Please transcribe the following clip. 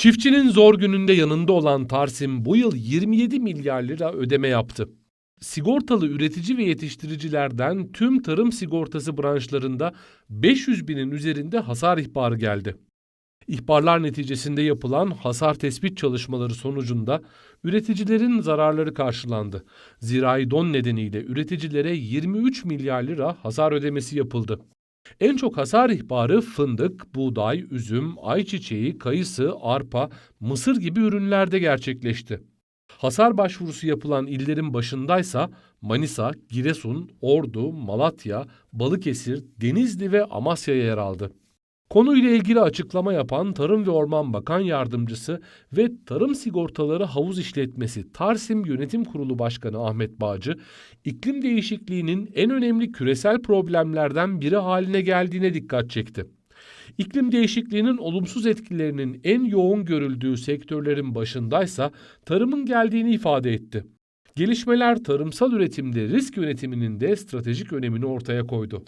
Çiftçinin zor gününde yanında olan Tarsim bu yıl 27 milyar lira ödeme yaptı. Sigortalı üretici ve yetiştiricilerden tüm tarım sigortası branşlarında 500 binin üzerinde hasar ihbarı geldi. İhbarlar neticesinde yapılan hasar tespit çalışmaları sonucunda üreticilerin zararları karşılandı. Zirai don nedeniyle üreticilere 23 milyar lira hasar ödemesi yapıldı. En çok hasar ihbarı fındık, buğday, üzüm, ayçiçeği, kayısı, arpa, mısır gibi ürünlerde gerçekleşti. Hasar başvurusu yapılan illerin başındaysa Manisa, Giresun, Ordu, Malatya, Balıkesir, Denizli ve Amasya yer aldı. Konuyla ilgili açıklama yapan Tarım ve Orman Bakan Yardımcısı ve Tarım Sigortaları Havuz İşletmesi Tarsim Yönetim Kurulu Başkanı Ahmet Bağcı, iklim değişikliğinin en önemli küresel problemlerden biri haline geldiğine dikkat çekti. İklim değişikliğinin olumsuz etkilerinin en yoğun görüldüğü sektörlerin başındaysa tarımın geldiğini ifade etti. Gelişmeler tarımsal üretimde risk yönetiminin de stratejik önemini ortaya koydu.